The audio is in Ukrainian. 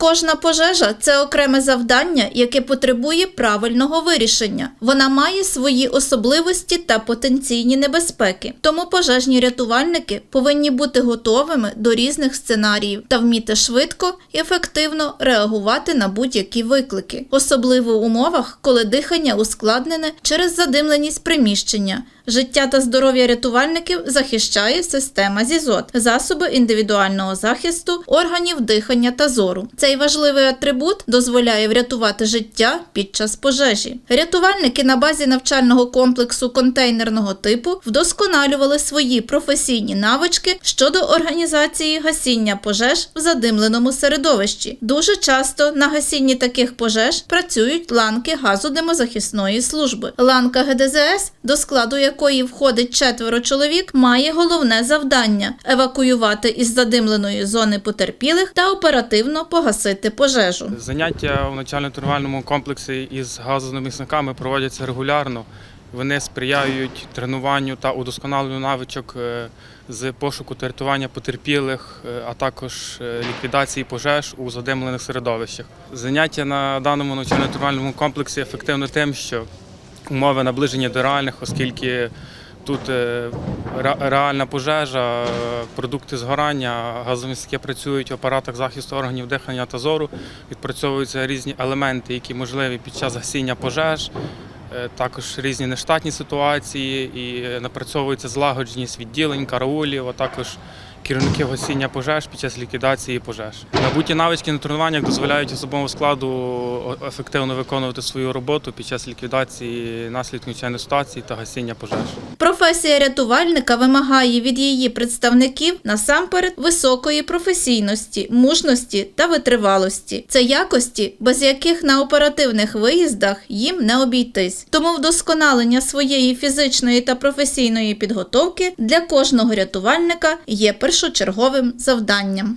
Кожна пожежа це окреме завдання, яке потребує правильного вирішення. Вона має свої особливості та потенційні небезпеки. Тому пожежні рятувальники повинні бути готовими до різних сценаріїв та вміти швидко і ефективно реагувати на будь-які виклики, особливо в умовах, коли дихання ускладнене через задимленість приміщення. Життя та здоров'я рятувальників захищає система ЗІЗОТ, засоби індивідуального захисту, органів дихання та зору. Цей важливий атрибут дозволяє врятувати життя під час пожежі. Рятувальники на базі навчального комплексу контейнерного типу вдосконалювали свої професійні навички щодо організації гасіння пожеж в задимленому середовищі. Дуже часто на гасінні таких пожеж працюють ланки газодимозахисної служби. Ланка ГДЗС, до складу якої входить четверо чоловік, має головне завдання евакуювати із задимленої зони потерпілих та оперативно погасити пожежу. Заняття у навчально-тренувальному комплексі із газозамісниками проводяться регулярно. Вони сприяють тренуванню та удосконаленню навичок е, з пошуку та рятування потерпілих, е, а також е, ліквідації пожеж у задимлених середовищах. Заняття на даному навчально-тренувальному комплексі ефективно тим, що умови наближені до реальних, оскільки тут е, реальна пожежа, е, продукти згорання, газомістки працюють в апаратах захисту органів дихання та зору, відпрацьовуються різні елементи, які можливі під час гасіння пожеж. Е, Також різні нештатні ситуації і напрацьовується злагодженість відділень, караулів, а також керівників гасіння пожеж під час ліквідації пожеж. Набуті навички на тренуваннях дозволяють особовому складу ефективно виконувати свою роботу під час ліквідації наслідків надзвичайної ситуації та гасіння пожеж. Професія рятувальника вимагає від її представників насамперед високої професійності, мужності та витривалості. Це якості, без яких на оперативних виїздах їм не обійтись. Тому вдосконалення своєї фізичної та професійної підготовки для кожного рятувальника є першочерговим завданням.